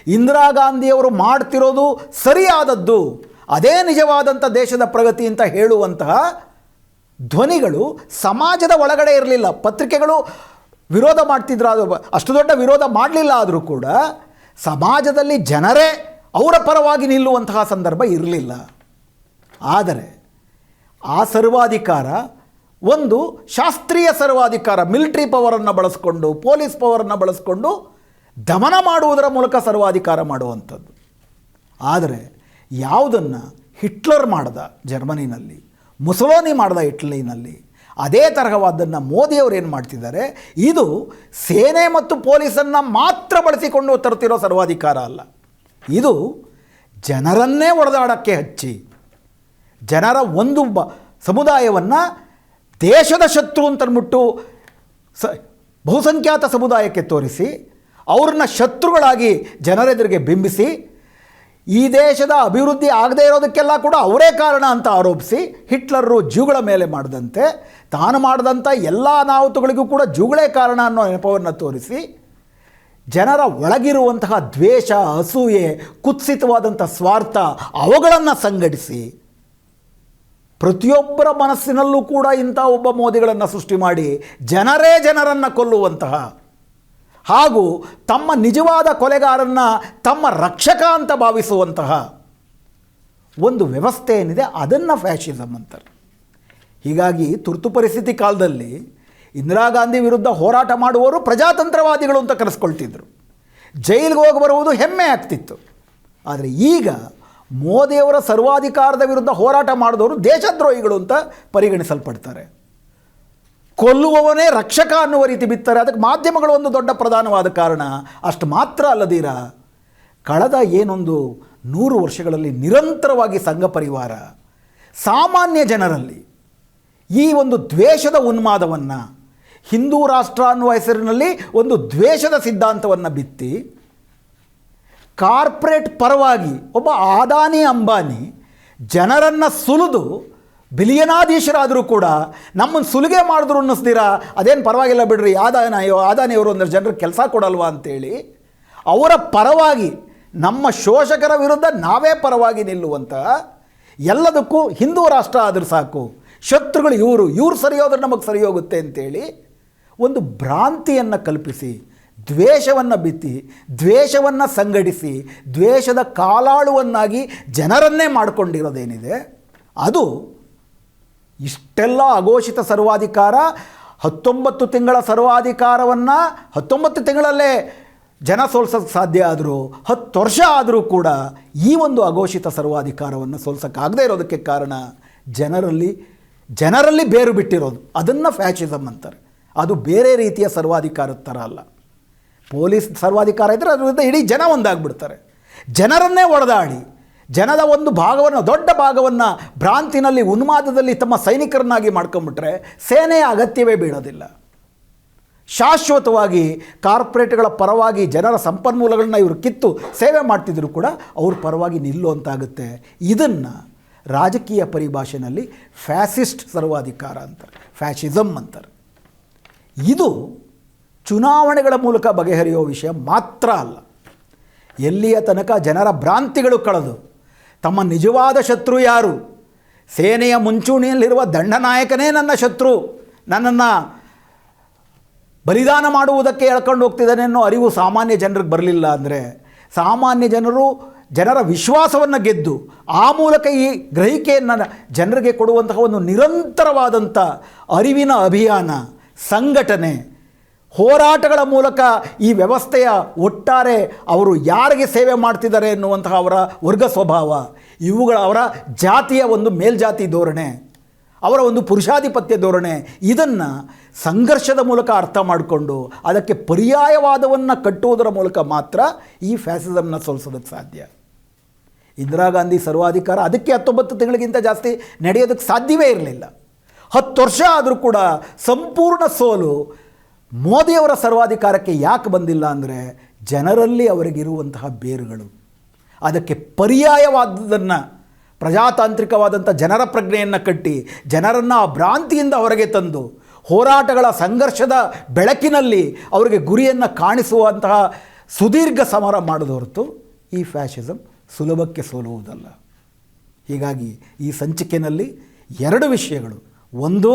ಇಂದಿರಾ ಗಾಂಧಿಯವರು ಮಾಡ್ತಿರೋದು ಸರಿಯಾದದ್ದು ಅದೇ ನಿಜವಾದಂಥ ದೇಶದ ಪ್ರಗತಿ ಅಂತ ಹೇಳುವಂತಹ ಧ್ವನಿಗಳು ಸಮಾಜದ ಒಳಗಡೆ ಇರಲಿಲ್ಲ. ಪತ್ರಿಕೆಗಳು ವಿರೋಧ ಮಾಡ್ತಿದ್ರು ಅದು ಅಷ್ಟು ದೊಡ್ಡ ವಿರೋಧ ಮಾಡಲಿಲ್ಲ ಆದರೂ ಕೂಡ ಸಮಾಜದಲ್ಲಿ ಜನರೇ ಅವರ ಪರವಾಗಿ ನಿಲ್ಲುವಂತಹ ಸಂದರ್ಭ ಇರಲಿಲ್ಲ. ಆದರೆ ಆ ಸರ್ವಾಧಿಕಾರ, ಒಂದು ಶಾಸ್ತ್ರೀಯ ಸರ್ವಾಧಿಕಾರ, ಮಿಲಿಟ್ರಿ ಪವರನ್ನು ಬಳಸ್ಕೊಂಡು, ಪೊಲೀಸ್ ಪವರನ್ನು ಬಳಸ್ಕೊಂಡು ದಮನ ಮಾಡುವುದರ ಮೂಲಕ ಸರ್ವಾಧಿಕಾರ ಮಾಡುವಂಥದ್ದು. ಆದರೆ ಯಾವುದನ್ನು ಹಿಟ್ಲರ್ ಮಾಡ್ದ ಜರ್ಮನಿನಲ್ಲಿ, ಮುಸಲೋನಿ ಮಾಡ್ದ ಇಟ್ಲಿನಲ್ಲಿ, ಅದೇ ತರಹವಾದ್ದನ್ನು ಮೋದಿಯವರು ಏನು ಮಾಡ್ತಿದ್ದಾರೆ, ಇದು ಸೇನೆ ಮತ್ತು ಪೊಲೀಸನ್ನು ಮಾತ್ರ ಬಳಸಿಕೊಂಡು ತರುತ್ತಿರೋ ಸರ್ವಾಧಿಕಾರ ಅಲ್ಲ. ಇದು ಜನರನ್ನೇ ಒಡೆದಾಡೋಕ್ಕೆ ಹಚ್ಚಿ, ಜನರ ಒಂದು ಬ, ಸಮುದಾಯವನ್ನು ದೇಶದ ಶತ್ರು ಅಂತನ್ಬಿಟ್ಟು ಸ, ಬಹುಸಂಖ್ಯಾತ ಸಮುದಾಯಕ್ಕೆ ತೋರಿಸಿ, ಅವ್ರನ್ನ ಶತ್ರುಗಳಾಗಿ ಜನರೆದುರಿಗೆ ಬಿಂಬಿಸಿ ಈ ದೇಶದ ಅಭಿವೃದ್ಧಿ ಆಗದೇ ಇರೋದಕ್ಕೆಲ್ಲ ಕೂಡ ಅವರೇ ಕಾರಣ ಅಂತ ಆರೋಪಿಸಿ ಹಿಟ್ಲರು ಜೂಗಳ ಮೇಲೆ ಮಾಡಿದಂತೆ, ತಾನು ಮಾಡಿದಂಥ ಎಲ್ಲ ಅನಾಹುತಗಳಿಗೂ ಕೂಡ ಜೂಗಳೇ ಕಾರಣ ಅನ್ನೋ ನೆನಪವನ್ನು ತೋರಿಸಿ, ಜನರ ಒಳಗಿರುವಂತಹ ದ್ವೇಷ, ಅಸೂಯೆ ಕುತ್ಸಿತವಾದಂಥ ಸ್ವಾರ್ಥ ಅವುಗಳನ್ನು ಸಂಘಟಿಸಿ, ಪ್ರತಿಯೊಬ್ಬರ ಮನಸ್ಸಿನಲ್ಲೂ ಕೂಡ ಇಂಥ ಒಬ್ಬ ಮೋದಿಗಳನ್ನು ಸೃಷ್ಟಿ ಮಾಡಿ ಜನರೇ ಜನರನ್ನು ಕೊಲ್ಲುವಂತಹ ಹಾಗೂ ತಮ್ಮ ನಿಜವಾದ ಕೊಲೆಗಾರನ್ನ ತಮ್ಮ ರಕ್ಷಕ ಅಂತ ಭಾವಿಸುವಂತಹ ಒಂದು ವ್ಯವಸ್ಥೆ ಏನಿದೆ, ಅದನ್ನು ಫ್ಯಾಷಿಸಮ್ ಅಂತಾರೆ. ಹೀಗಾಗಿ ತುರ್ತು ಪರಿಸ್ಥಿತಿ ಕಾಲದಲ್ಲಿ ಇಂದಿರಾ ಗಾಂಧಿ ವಿರುದ್ಧ ಹೋರಾಟ ಮಾಡುವವರು ಪ್ರಜಾತಂತ್ರವಾದಿಗಳು ಅಂತ ಕರೆಸ್ಕೊಳ್ತಿದ್ರು. ಜೈಲಿಗೆ ಹೋಗಿ ಬರುವುದು ಹೆಮ್ಮೆ ಆಗ್ತಿತ್ತು. ಆದರೆ ಈಗ ಮೋದಿಯವರ ಸರ್ವಾಧಿಕಾರದ ವಿರುದ್ಧ ಹೋರಾಟ ಮಾಡಿದವರು ದೇಶದ್ರೋಹಿಗಳು ಅಂತ ಪರಿಗಣಿಸಲ್ಪಡ್ತಾರೆ. ಕೊಲ್ಲುವವನೇ ರಕ್ಷಕ ಅನ್ನುವ ರೀತಿ ಬಿತ್ತಾರೆ. ಅದಕ್ಕೆ ಮಾಧ್ಯಮಗಳು ಒಂದು ದೊಡ್ಡ ಪ್ರಧಾನವಾದ ಕಾರಣ. ಅಷ್ಟು ಮಾತ್ರ ಅಲ್ಲದೀರ, ಕಳೆದ ಏನೊಂದು ನೂರು ವರ್ಷಗಳಲ್ಲಿ ನಿರಂತರವಾಗಿ ಸಂಘ ಪರಿವಾರ, ಸಾಮಾನ್ಯ ಜನರಲ್ಲಿ ಈ ಒಂದು ದ್ವೇಷದ ಉನ್ಮಾದವನ್ನು, ಹಿಂದೂ ರಾಷ್ಟ್ರ ಅನ್ನುವ ಹೆಸರಿನಲ್ಲಿ ಒಂದು ದ್ವೇಷದ ಸಿದ್ಧಾಂತವನ್ನು ಬಿತ್ತಿ, ಕಾರ್ಪೊರೇಟ್ ಪರವಾಗಿ ಒಬ್ಬ ಆದಾನಿ ಅಂಬಾನಿ ಜನರನ್ನು ಸುಲಿದು ಬಿಲಿಯನಾಧೀಶರಾದರೂ ಕೂಡ ನಮ್ಮನ್ನು ಸುಲಿಗೆ ಮಾಡಿದ್ರು ಅನ್ನಿಸ್ದಿರಾ ಅದೇನು ಪರವಾಗಿಲ್ಲ ಬಿಡ್ರಿ ಆದಾನಿಯೋ ಆದಾನಿಯವರು ಅಂದರೆ ಜನರಿಗೆ ಕೆಲಸ ಕೊಡಲ್ವಾ ಅಂತೇಳಿ ಅವರ ಪರವಾಗಿ, ನಮ್ಮ ಶೋಷಕರ ವಿರುದ್ಧ ನಾವೇ ಪರವಾಗಿ ನಿಲ್ಲುವಂಥ ಎಲ್ಲದಕ್ಕೂ ಹಿಂದೂ ರಾಷ್ಟ್ರ ಆದರೂ ಸಾಕು, ಶತ್ರುಗಳು ಇವರು ಇವರು ಸರಿ ಹೋದ್ರೆ ನಮಗೆ ಸರಿ ಹೋಗುತ್ತೆ ಅಂತೇಳಿ ಒಂದು ಭ್ರಾಂತಿಯನ್ನು ಕಲ್ಪಿಸಿ, ದ್ವೇಷವನ್ನು ಬಿತ್ತಿ, ದ್ವೇಷವನ್ನು ಸಂಘಟಿಸಿ, ದ್ವೇಷದ ಕಾಲಾಳುವನ್ನಾಗಿ ಜನರನ್ನೇ ಮಾಡಿಕೊಂಡಿರೋದೇನಿದೆ, ಅದು ಇಷ್ಟೆಲ್ಲ ಅಘೋಷಿತ ಸರ್ವಾಧಿಕಾರ, ಹತ್ತೊಂಬತ್ತು ತಿಂಗಳ ಸರ್ವಾಧಿಕಾರವನ್ನು ಹತ್ತೊಂಬತ್ತು ತಿಂಗಳಲ್ಲೇ ಜನ ಸೋಲ್ಸೋಕ್ಕೆ ಸಾಧ್ಯ ಆದರೂ, ಹತ್ತು ವರ್ಷ ಆದರೂ ಕೂಡ ಈ ಒಂದು ಅಘೋಷಿತ ಸರ್ವಾಧಿಕಾರವನ್ನು ಸೋಲ್ಸೋಕ್ಕಾಗದೇ ಇರೋದಕ್ಕೆ ಕಾರಣ ಜನರಲ್ಲಿ ಜನರಲ್ಲಿ ಬೇರು ಬಿಟ್ಟಿರೋದು. ಅದನ್ನು ಫ್ಯಾಷಿಸಮ್ ಅಂತಾರೆ. ಅದು ಬೇರೆ ರೀತಿಯ ಸರ್ವಾಧಿಕಾರದ ಥರ ಅಲ್ಲ. ಪೊಲೀಸ್ ಸರ್ವಾಧಿಕಾರ ಇದ್ದರೆ ಅದರಿಂದ ಇಡೀ ಜನ ಒಂದಾಗ್ಬಿಡ್ತಾರೆ. ಜನರನ್ನೇ ಒಡೆದಾಡಿ ಜನದ ಒಂದು ಭಾಗವನ್ನು, ದೊಡ್ಡ ಭಾಗವನ್ನು ಭ್ರಾಂತಿನಲ್ಲಿ, ಉನ್ಮಾದದಲ್ಲಿ ತಮ್ಮ ಸೈನಿಕರನ್ನಾಗಿ ಮಾಡ್ಕೊಂಬಿಟ್ರೆ ಸೇನೆಯ ಅಗತ್ಯವೇ ಬೀಳೋದಿಲ್ಲ. ಶಾಶ್ವತವಾಗಿ ಕಾರ್ಪೊರೇಟ್ಗಳ ಪರವಾಗಿ ಜನರ ಸಂಪನ್ಮೂಲಗಳನ್ನ ಇವರು ಕಿತ್ತು ಸೇವೆ ಮಾಡ್ತಿದ್ರು ಕೂಡ ಅವ್ರ ಪರವಾಗಿ ನಿಲ್ಲುವಂತಾಗುತ್ತೆ ಇದನ್ನು ರಾಜಕೀಯ ಪರಿಭಾಷೆಯಲ್ಲಿ ಫ್ಯಾಸಿಸ್ಟ್ ಸರ್ವಾಧಿಕಾರ ಅಂತಾರೆ ಫ್ಯಾಷಿಸಮ್ ಅಂತಾರೆ. ಇದು ಚುನಾವಣೆಗಳ ಮೂಲಕ ಬಗೆಹರಿಯುವ ವಿಷಯ ಮಾತ್ರ ಅಲ್ಲ. ಎಲ್ಲಿಯ ತನಕ ಜನರ ಭ್ರಾಂತಿಗಳು ಕಳೆದು ತಮ್ಮ ನಿಜವಾದ ಶತ್ರು ಯಾರು? ಸೇನೆಯ ಮುಂಚೂಣಿಯಲ್ಲಿರುವ ದಂಡನಾಯಕನೇ ನನ್ನ ಶತ್ರು. ನನ್ನನ್ನು ಬಲಿದಾನ ಮಾಡುವುದಕ್ಕೆ ಎಳ್ಕೊಂಡು ಹೋಗ್ತಿದ್ದಾನೆ ಅನ್ನೋ ಅರಿವು ಸಾಮಾನ್ಯ ಜನರಿಗೆ ಬರಲಿಲ್ಲ ಅಂದರೆ, ಸಾಮಾನ್ಯ ಜನರು ಜನರ ವಿಶ್ವಾಸವನ್ನು ಗೆದ್ದು, ಆ ಮೂಲಕ ಈ ಗ್ರಹಿಕೆಯನ್ನು ಜನರಿಗೆ ಕೊಡುವಂತಹ ಒಂದು ನಿರಂತರವಾದಂಥ ಅರಿವಿನ ಅಭಿಯಾನ, ಸಂಘಟನೆ ಹೋರಾಟಗಳ ಮೂಲಕ ಈ ವ್ಯವಸ್ಥೆಯ ಒಟ್ಟಾರೆ ಅವರು ಯಾರಿಗೆ ಸೇವೆ ಮಾಡ್ತಿದ್ದಾರೆ ಎನ್ನುವಂತಹ ಅವರ ವರ್ಗ ಸ್ವಭಾವ, ಇವುಗಳ ಅವರ ಜಾತಿಯ ಒಂದು ಮೇಲ್ಜಾತಿ ಧೋರಣೆ, ಅವರ ಒಂದು ಪುರುಷಾಧಿಪತ್ಯ ಧೋರಣೆ, ಇದನ್ನು ಸಂಘರ್ಷದ ಮೂಲಕ ಅರ್ಥ ಮಾಡಿಕೊಂಡು ಅದಕ್ಕೆ ಪರ್ಯಾಯವಾದವನ್ನು ಕಟ್ಟುವುದರ ಮೂಲಕ ಮಾತ್ರ ಈ ಫ್ಯಾಸಿಸಮ್ನ ಸೋಲಿಸೋದಕ್ಕೆ ಸಾಧ್ಯ. ಇಂದಿರಾ ಗಾಂಧಿ ಸರ್ವಾಧಿಕಾರ ಅದಕ್ಕೆ ಹತ್ತೊಂಬತ್ತು ತಿಂಗಳಿಗಿಂತ ಜಾಸ್ತಿ ನಡೆಯೋದಕ್ಕೆ ಸಾಧ್ಯವೇ ಇರಲಿಲ್ಲ. ಹತ್ತು ವರ್ಷ ಆದರೂ ಕೂಡ ಸಂಪೂರ್ಣ ಸೋಲು ಮೋದಿಯವರ ಸರ್ವಾಧಿಕಾರಕ್ಕೆ ಯಾಕೆ ಬಂದಿಲ್ಲ ಅಂದರೆ ಜನರಲ್ಲಿ ಅವರಿಗಿರುವಂತಹ ಬೇರುಗಳು. ಅದಕ್ಕೆ ಪರ್ಯಾಯವಾದದನ್ನು ಪ್ರಜಾತಾಂತ್ರಿಕವಾದಂಥ ಜನರ ಪ್ರಜ್ಞೆಯನ್ನು ಕಟ್ಟಿ, ಜನರನ್ನು ಆ ಭ್ರಾಂತಿಯಿಂದ ಹೊರಗೆ ತಂದು, ಹೋರಾಟಗಳ ಸಂಘರ್ಷದ ಬೆಳಕಿನಲ್ಲಿ ಅವರಿಗೆ ಗುರಿಯನ್ನು ಕಾಣಿಸುವಂತಹ ಸುದೀರ್ಘ ಸಮರ ಮಾಡೋದು ಹೊರತು ಈ ಫ್ಯಾಷಿಸಮ್ ಸುಲಭಕ್ಕೆ ಸೋಲುವುದಲ್ಲ. ಹೀಗಾಗಿ ಈ ಸಂಚಿಕೆಯಲ್ಲಿ ಎರಡು ವಿಷಯಗಳು. ಒಂದು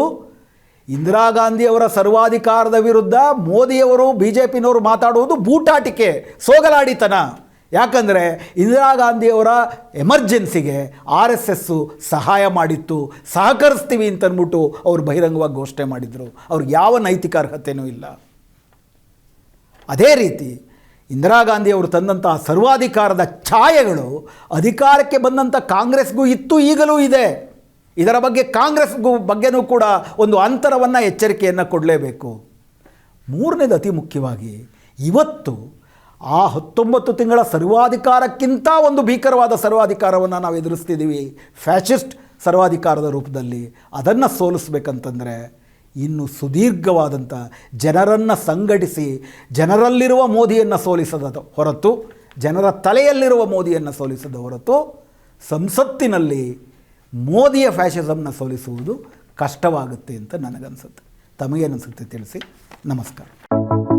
ಇಂದಿರಾ ಗಾಂಧಿಯವರ ಸರ್ವಾಧಿಕಾರದ ವಿರುದ್ಧ ಮೋದಿಯವರು ಬಿ ಜೆ ಪಿನವರು ಮಾತಾಡುವುದು ಬೂಟಾಟಿಕೆ, ಸೋಗಲಾಡಿತನ. ಯಾಕಂದರೆ ಇಂದಿರಾ ಗಾಂಧಿಯವರ ಎಮರ್ಜೆನ್ಸಿಗೆ ಆರ್ ಎಸ್ ಎಸ್ಸು ಸಹಾಯ ಮಾಡಿತ್ತು, ಸಹಕರಿಸ್ತೀವಿ ಅಂತನ್ಬಿಟ್ಟು ಅವರು ಬಹಿರಂಗವಾಗಿ ಘೋಷಣೆ ಮಾಡಿದರು. ಅವ್ರಿಗೆ ಯಾವ ನೈತಿಕ ಅರ್ಹತೆಯೂ ಇಲ್ಲ. ಅದೇ ರೀತಿ ಇಂದಿರಾ ಗಾಂಧಿಯವರು ತಂದಂತಹ ಸರ್ವಾಧಿಕಾರದ ಛಾಯೆಗಳು ಅಧಿಕಾರಕ್ಕೆ ಬಂದಂಥ ಕಾಂಗ್ರೆಸ್ಗೂ ಇತ್ತು, ಈಗಲೂ ಇದೆ. ಇದರ ಬಗ್ಗೆ ಕಾಂಗ್ರೆಸ್ ಬಗ್ಗೆನೂ ಕೂಡ ಒಂದು ಅಂತರವನ್ನು ಎಚ್ಚರಿಕೆಯನ್ನು ಕೊಡಲೇಬೇಕು. ಮೂರನೇದು ಅತಿ ಮುಖ್ಯವಾಗಿ ಇವತ್ತು ಆ ಹತ್ತೊಂಬತ್ತು ತಿಂಗಳ ಸರ್ವಾಧಿಕಾರಕ್ಕಿಂತ ಒಂದು ಭೀಕರವಾದ ಸರ್ವಾಧಿಕಾರವನ್ನು ನಾವು ಎದುರಿಸ್ತಿದ್ದೀವಿ. ಫ್ಯಾಷಿಸ್ಟ್ ಸರ್ವಾಧಿಕಾರದ ರೂಪದಲ್ಲಿ. ಅದನ್ನು ಸೋಲಿಸ್ಬೇಕಂತಂದರೆ ಇನ್ನು ಸುದೀರ್ಘವಾದಂಥ ಜನರನ್ನು ಸಂಘಟಿಸಿ, ಜನರಲ್ಲಿರುವ ಮೋದಿಯನ್ನು ಸೋಲಿಸದ ಹೊರತು, ಜನರ ತಲೆಯಲ್ಲಿರುವ ಮೋದಿಯನ್ನು ಸೋಲಿಸದ ಹೊರತು ಸಂಸತ್ತಿನಲ್ಲಿ ಮೋದಿಯ ಫ್ಯಾಷಿಸಮ್ನ ಸೋಲಿಸುವುದು ಕಷ್ಟವಾಗುತ್ತೆ ಅಂತ ನನಗನ್ಸುತ್ತೆ. ತಮಗೇನನ್ಸುತ್ತೆ ತಿಳಿಸಿ? ನಮಸ್ಕಾರ.